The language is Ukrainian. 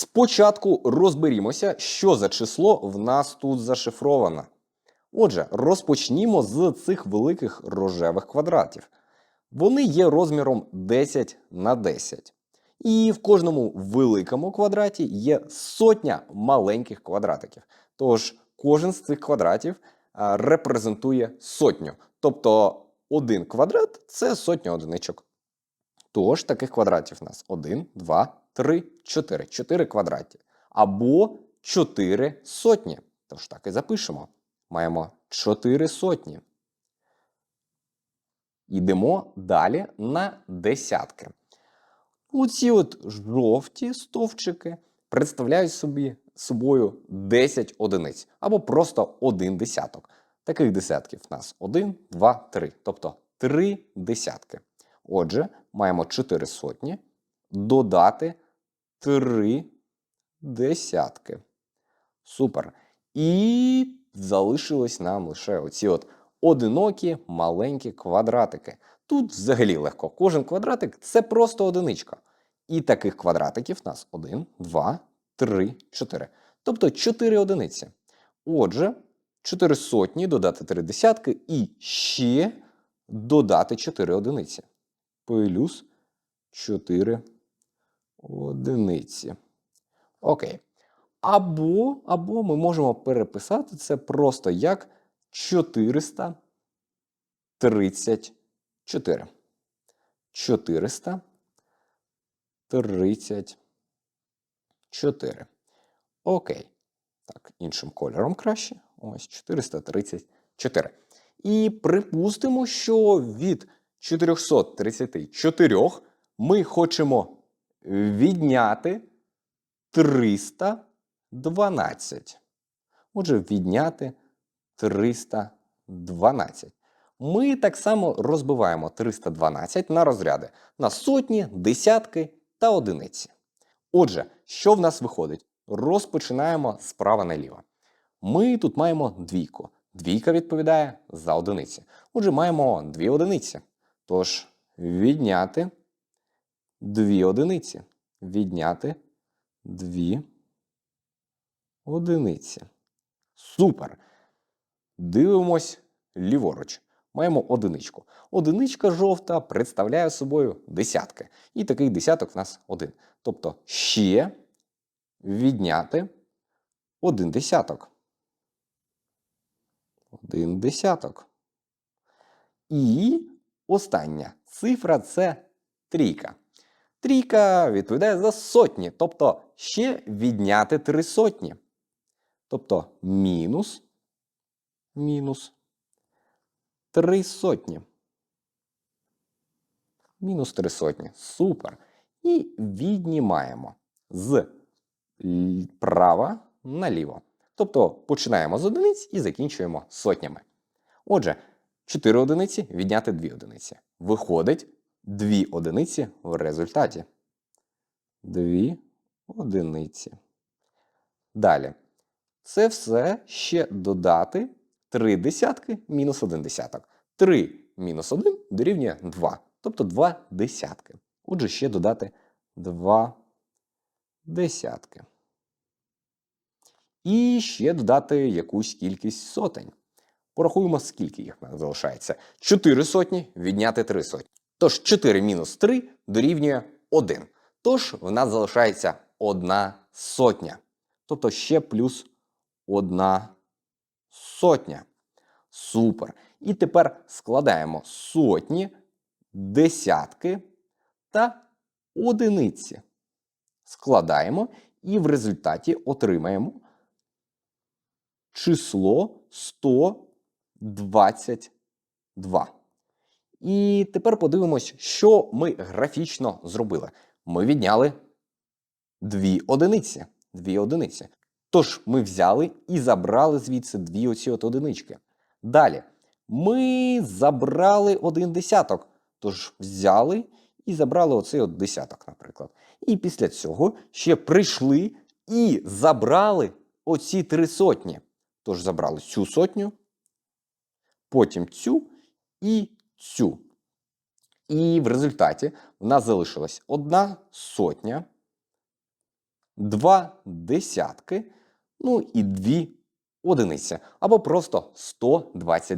Спочатку розберімося, що за число в нас тут зашифровано. Отже, розпочнімо з цих великих рожевих квадратів. Вони є розміром 10 на 10. І в кожному великому квадраті є сотня маленьких квадратиків. Тож кожен з цих квадратів репрезентує сотню. Тобто один квадрат це сотня одиничок. Тож таких квадратів у нас 1, 2, 3, 4. 4 квадраті. Або 4 сотні. Тож так і запишемо. Маємо 4 сотні. Йдемо далі на десятки. Оці от жовті стовпчики представляють собі собою 10 одиниць або просто один десяток. Таких десятків у нас 1, 2, 3. Тобто 3 десятки. Отже, маємо 4 сотні додати 3 десятки. Супер. І залишилось нам лише оці от одинокі маленькі квадратики. Тут взагалі легко. Кожен квадратик це просто одиничка. І таких квадратиків у нас 1, 2, 3, 4. Тобто 4 одиниці. Отже, 4 сотні додати 3 десятки і ще додати 4 одиниці. Плюс 4 одиниці. Окей. Або, або ми можемо переписати це просто як 434. 434. Окей. Так, іншим кольором краще. Ось 434. І припустимо, що від 434 ми хочемо відняти 312. Отже, відняти 312. Ми так само розбиваємо 312 на розряди на сотні, десятки та одиниці. Отже, що в нас виходить? Розпочинаємо справа наліво. Ми тут маємо двійку. Двійка відповідає за одиниці. Отже, маємо дві одиниці. Тож відняти дві одиниці. Відняти дві одиниці. Супер. Дивимось ліворуч. Маємо одиничку. Одиничка жовта представляє собою десятки. І такий десяток в нас один. Тобто ще відняти один десяток. Один десяток. І остання цифра це трійка. Трійка відповідає за сотні, тобто ще відняти три сотні. Тобто мінус, мінус три сотні. Мінус три сотні. Супер. І віднімаємо з права наліво. Тобто починаємо з одиниць і закінчуємо сотнями. Отже, 4 одиниці відняти 2 одиниці. Виходить 2 одиниці в результаті. 2 одиниці. Далі. Це все ще додати 3 десятки мінус 1 десяток. 3 мінус 1 дорівнює 2. Тобто 2 десятки. Отже, ще додати 2 десятки. І ще додати якусь кількість сотень. Порахуємо, скільки їх залишається. 4 сотні відняти 3 сотні. Тож 4 мінус 3 дорівнює 1. Тож в нас залишається 1 сотня. Тобто ще плюс 1 сотня. Супер. І тепер складаємо сотні, десятки та одиниці. Складаємо і в результаті отримаємо число 122. І тепер подивимось, що ми графічно зробили. Ми відняли дві одиниці. Дві одиниці. Тож ми взяли і забрали звідси дві оці от одинички. Далі ми забрали один десяток. Тож взяли і забрали оцей от десяток, наприклад. І після цього ще прийшли і забрали оці три сотні. Тож забрали цю сотню, потім цю і цю. І в результаті в нас залишилась одна сотня, два десятки, ну і дві одиниці, або просто 122.